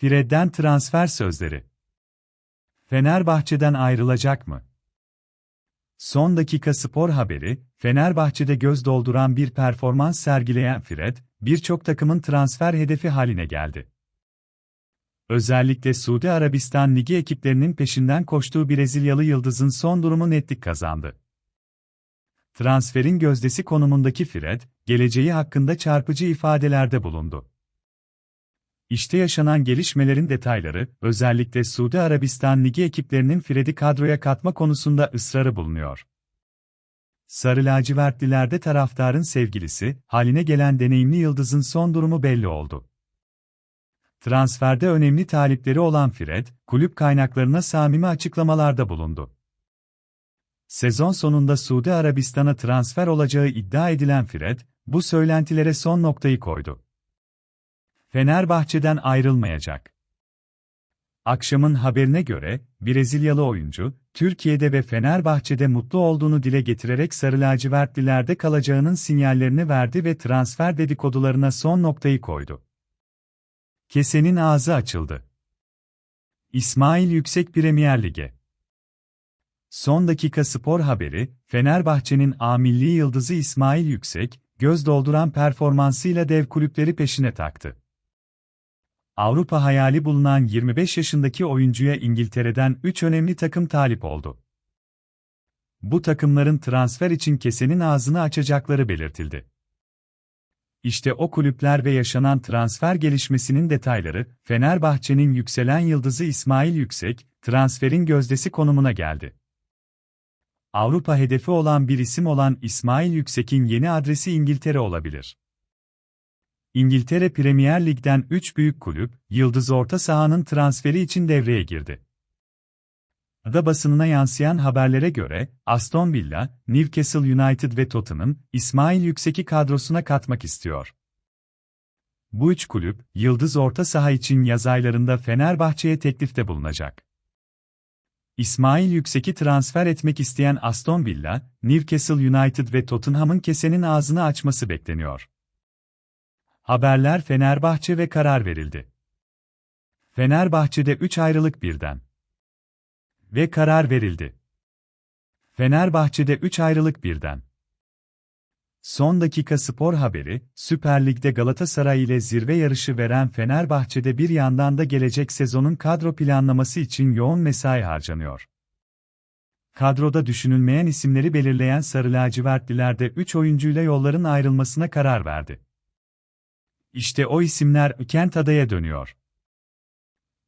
Fred'den transfer sözleri. Fenerbahçe'den ayrılacak mı? Son dakika spor haberi, Fenerbahçe'de göz dolduran bir performans sergileyen Fred, birçok takımın transfer hedefi haline geldi. Özellikle Suudi Arabistan Ligi ekiplerinin peşinden koştuğu Brezilyalı yıldızın son durumu netlik kazandı. Transferin gözdesi konumundaki Fred, geleceği hakkında çarpıcı ifadelerde bulundu. İşte yaşanan gelişmelerin detayları, özellikle Suudi Arabistan Ligi ekiplerinin Fred'i kadroya katma konusunda ısrarı bulunuyor. Sarı lacivertlilerde taraftarın sevgilisi, haline gelen deneyimli yıldızın son durumu belli oldu. Transferde önemli talipleri olan Fred, kulüp kaynaklarına samimi açıklamalarda bulundu. Sezon sonunda Suudi Arabistan'a transfer olacağı iddia edilen Fred, bu söylentilere son noktayı koydu. Fenerbahçe'den ayrılmayacak. Akşamın haberine göre, Brezilyalı oyuncu, Türkiye'de ve Fenerbahçe'de mutlu olduğunu dile getirerek sarı lacivertlilerde kalacağının sinyallerini verdi ve transfer dedikodularına son noktayı koydu. Kesenin ağzı açıldı. İsmail Yüksek Premier Lig'e. Son dakika spor haberi, Fenerbahçe'nin A milli yıldızı İsmail Yüksek, göz dolduran performansıyla dev kulüpleri peşine taktı. Avrupa hayali bulunan 25 yaşındaki oyuncuya İngiltere'den 3 önemli takım talip oldu. Bu takımların transfer için kesenin ağzını açacakları belirtildi. İşte o kulüpler ve yaşanan transfer gelişmesinin detayları, Fenerbahçe'nin yükselen yıldızı İsmail Yüksek, transferin gözdesi konumuna geldi. Avrupa hedefi olan bir isim olan İsmail Yüksek'in yeni adresi İngiltere olabilir. İngiltere Premier Lig'den 3 büyük kulüp, Yıldız Orta Sahanın transferi için devreye girdi. Ada basınına yansıyan haberlere göre, Aston Villa, Newcastle United ve Tottenham, İsmail Yüksek'i kadrosuna katmak istiyor. Bu üç kulüp, Yıldız Orta Saha için yaz aylarında Fenerbahçe'ye teklifte bulunacak. İsmail Yüksek'i transfer etmek isteyen Aston Villa, Newcastle United ve Tottenham'ın kesenin ağzını açması bekleniyor. Haberler Fenerbahçe ve karar verildi. Fenerbahçe'de 3 ayrılık birden. Ve karar verildi. Fenerbahçe'de 3 ayrılık birden. Son dakika spor haberi, Süper Lig'de Galatasaray ile zirve yarışı veren Fenerbahçe'de bir yandan da gelecek sezonun kadro planlaması için yoğun mesai harcanıyor. Kadroda düşünülmeyen isimleri belirleyen Sarı Lacivertliler de 3 oyuncuyla yolların ayrılmasına karar verdi. İşte o isimler Kent adaya dönüyor.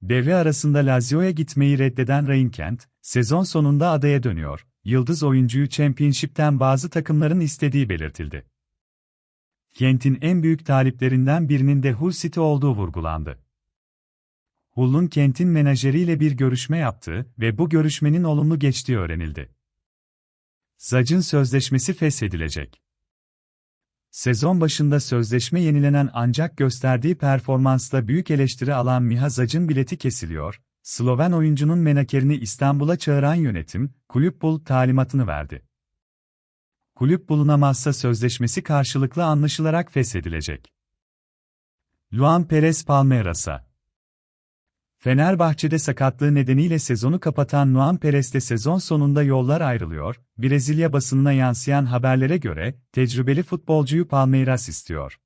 Devre arasında Lazio'ya gitmeyi reddeden Ryan Kent, sezon sonunda adaya dönüyor. Yıldız oyuncuyu Championship'ten bazı takımların istediği belirtildi. Kent'in en büyük taliplerinden birinin de Hull City olduğu vurgulandı. Hull'un Kent'in menajeriyle bir görüşme yaptığı ve bu görüşmenin olumlu geçtiği öğrenildi. Zac'ın sözleşmesi feshedilecek. Sezon başında sözleşme yenilenen ancak gösterdiği performansla büyük eleştiri alan Miha Zac'ın bileti kesiliyor, Sloven oyuncunun menakerini İstanbul'a çağıran yönetim, kulüp bul talimatını verdi. Kulüp bulunamazsa sözleşmesi karşılıklı anlaşılarak feshedilecek. Luan Perez Palmeiras'a Fenerbahçe'de sakatlığı nedeniyle sezonu kapatan Nuan Perez'de sezon sonunda yollar ayrılıyor, Brezilya basınına yansıyan haberlere göre, tecrübeli futbolcuyu Palmeiras istiyor.